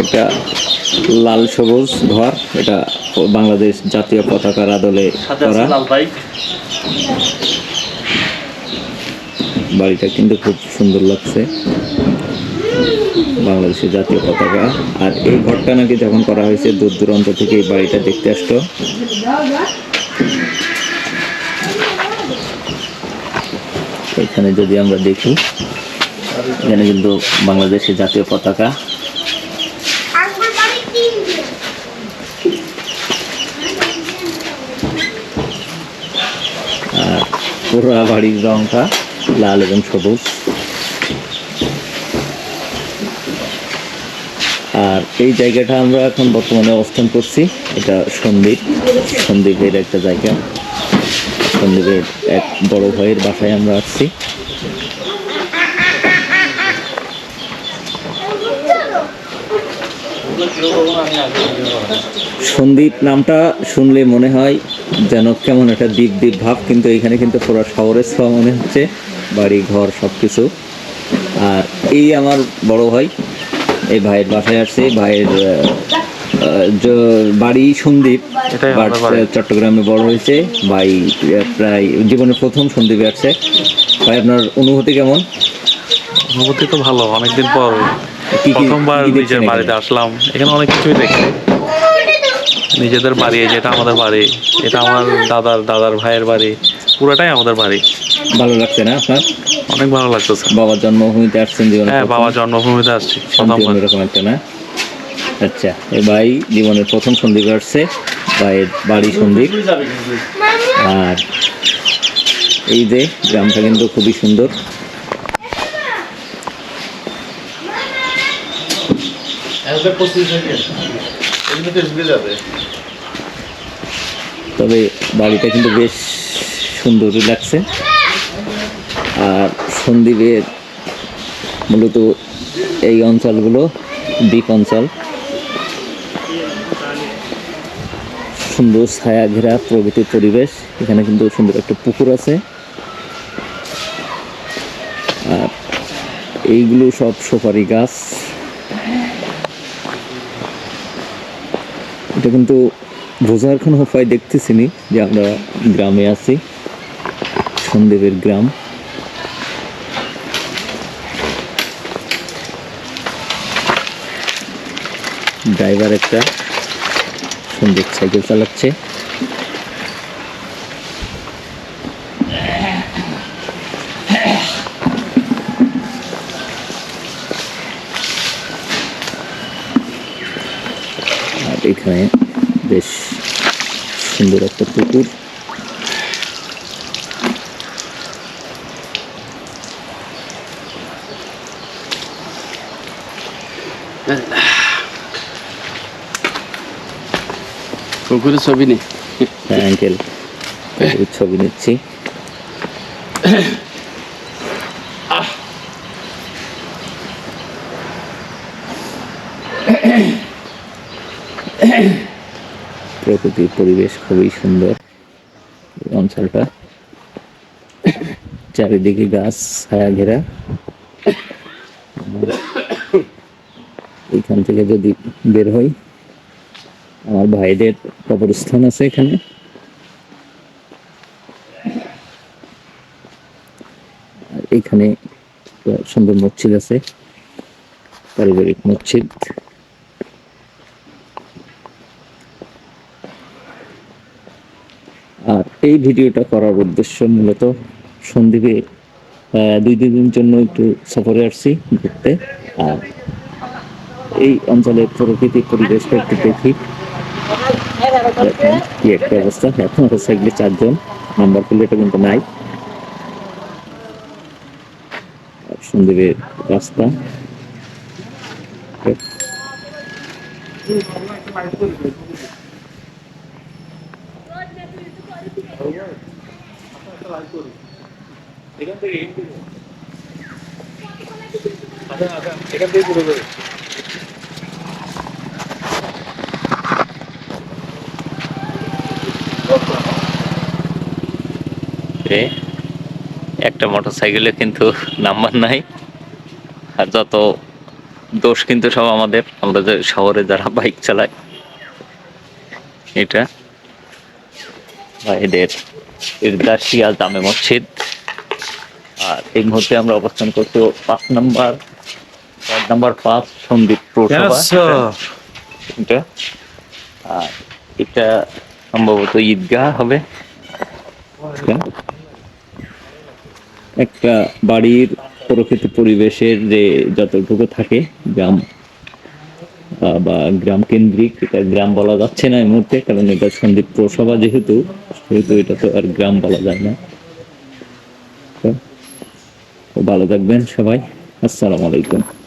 একটা লাল সবুজ ঘর এটা বাংলাদেশ জাতীয় পতাকার আদলে করা। বাড়িটা কিন্তু খুব সুন্দর লাগছে। বাংলাদেশের জাতীয় পতাকা। আর এই ঘরটা নাকি যখন করা হয়েছে দূর দূরান্ত থেকে এই বাড়িটা দেখতে আসতো। এখানে যদি আমরা দেখি, এখানে কিন্তু বাংলাদেশের জাতীয় পতাকা। আর পুরো বাড়ির রংটা লাল এবং সবুজ। আর এই জায়গাটা আমরা এখন বর্তমানে অবস্থান করছি, এটা সন্দ্বীপ। সন্দ্বীপের একটা জায়গা। সন্দ্বীপের এক বড় ভাইয়ের বাসায় আমরা আসছি। সন্দীপ, নামটা শুনলে মনে হয় যেন কেমন একটা দ্বীপ দ্বীপ ভাব, কিন্তু এখানে কিন্তু পুরো শহরের ছোঁয়া মনে হচ্ছে, বাড়ি, ঘর সব কিছু আর এই আমার বড় ভাই, এই ভাইয়ের বাসায় আসছে, ভাইয়ের বাড়ি সন্দীপ বাট চট্টগ্রামে বড় হয়েছে। ভাই প্রায় জীবনের প্রথম সন্দীপে আসছে ভাই আপনার অনুভূতি কেমন? অনুভূতি তো ভালো অনেকদিন পর প্রথমবার নিজের বাড়িতে আসলাম। এখানে অনেক কিছুই দেখছি। নিজেদের বাড়ি যেটা আমাদের বাড়ি এটা আমার দাদার দাদার ভাইয়ের বাড়ি পুরোটাই আমাদের বাড়ি। ভালো লাগছে না আপনার? অনেক ভালো লাগতেছে। বাবার জন্মভূমিতে আসছেন হ্যাঁ বাবার জন্মভূমিতে আসছি প্রথমবার। এরকম একটা না? আচ্ছা এ ভাই জীবনের প্রথম সন্দীপ আসছে, ভাইয়ের বাড়ি সন্দীপ। আর এই যে গ্রামটা কিন্তু খুবই সুন্দর। তবে বাড়িটা কিন্তু বেশ সুন্দরই লাগছে। আর সন্দীপের মূলত এই অঞ্চলগুলো দ্বীপ অঞ্চল। সুন্দর ছায়া ঘেরা প্রকৃতির পরিবেশ। এখানে কিন্তু সুন্দর একটা পুকুর আছে। আর এইগুলো সব সুপারি গাছ। এটা কিন্তু বোঝার কোনো উপায় দেখতেছি নি যে আমরা গ্রামে আছি। সন্দেবের গ্রাম। ড্রাইভার একটা। সুন্দর সাইকেল চালাচ্ছে এখানে বেশ সুন্দর একটা পুকুর। পুকুরের ছবি নেই। হ্যাঁ আঙ্কেল ছবি নিচ্ছি। প্রকৃতির পরিবেশ খুবই সুন্দর অঞ্চলটা। চারিদিকে গাছ ছায়া ঘেরা এখান থেকে যদি বের হই আমার ভাইদের কবরস্থান আছে এখানে। এখানে সুন্দর মসজিদ আছে পারিবারিক মসজিদ। আর এই ভিডিওটা করার উদ্দেশ্য মূলত সন্দীপে আহ, দুই দিনের জন্য একটু সফরে আসছি ঘুরতে। আর এই অঞ্চলের প্রকৃতিক পরিবেশটা একটু দেখি। কি একটা অবস্থা? এত মোটরসাইকেলে চারজন নাম্বার প্লেটও কিন্তু নাই। সন্দীপের রাস্তা। আচ্ছা, আচ্ছা, এখান থেকে এখান থেকে যে একটা মোটরসাইকেলে কিন্তু নাম্বার নাই। আর যত দোষ কিন্তু সব আমাদের। আমরা যে শহরে যারা বাইক চালাই এটা এদের ইরদাসিয়া জামে মসজিদ। আর এই মুহূর্তে আমরা অবস্থান করছি পাঁচ নাম্বার পাঁচ নাম্বার পাঁচ সন্দীপ পৌরসভা। এটা আর এটা সম্ভবত ঈদগাহ হবে। একটা বাড়ির প্রকৃতি পরিবেশের যে যতটুকু থাকে গ্রাম বা গ্রাম কেন্দ্রিক, এটা গ্রাম বলা যাচ্ছে না এই মুহূর্তে, কারণ এটা সন্দীপ পৌরসভা যেহেতু, সেহেতু এটা তো আর গ্রাম বলা যায় না। ভালো থাকবেন সবাই। আসসালামু আলাইকুম।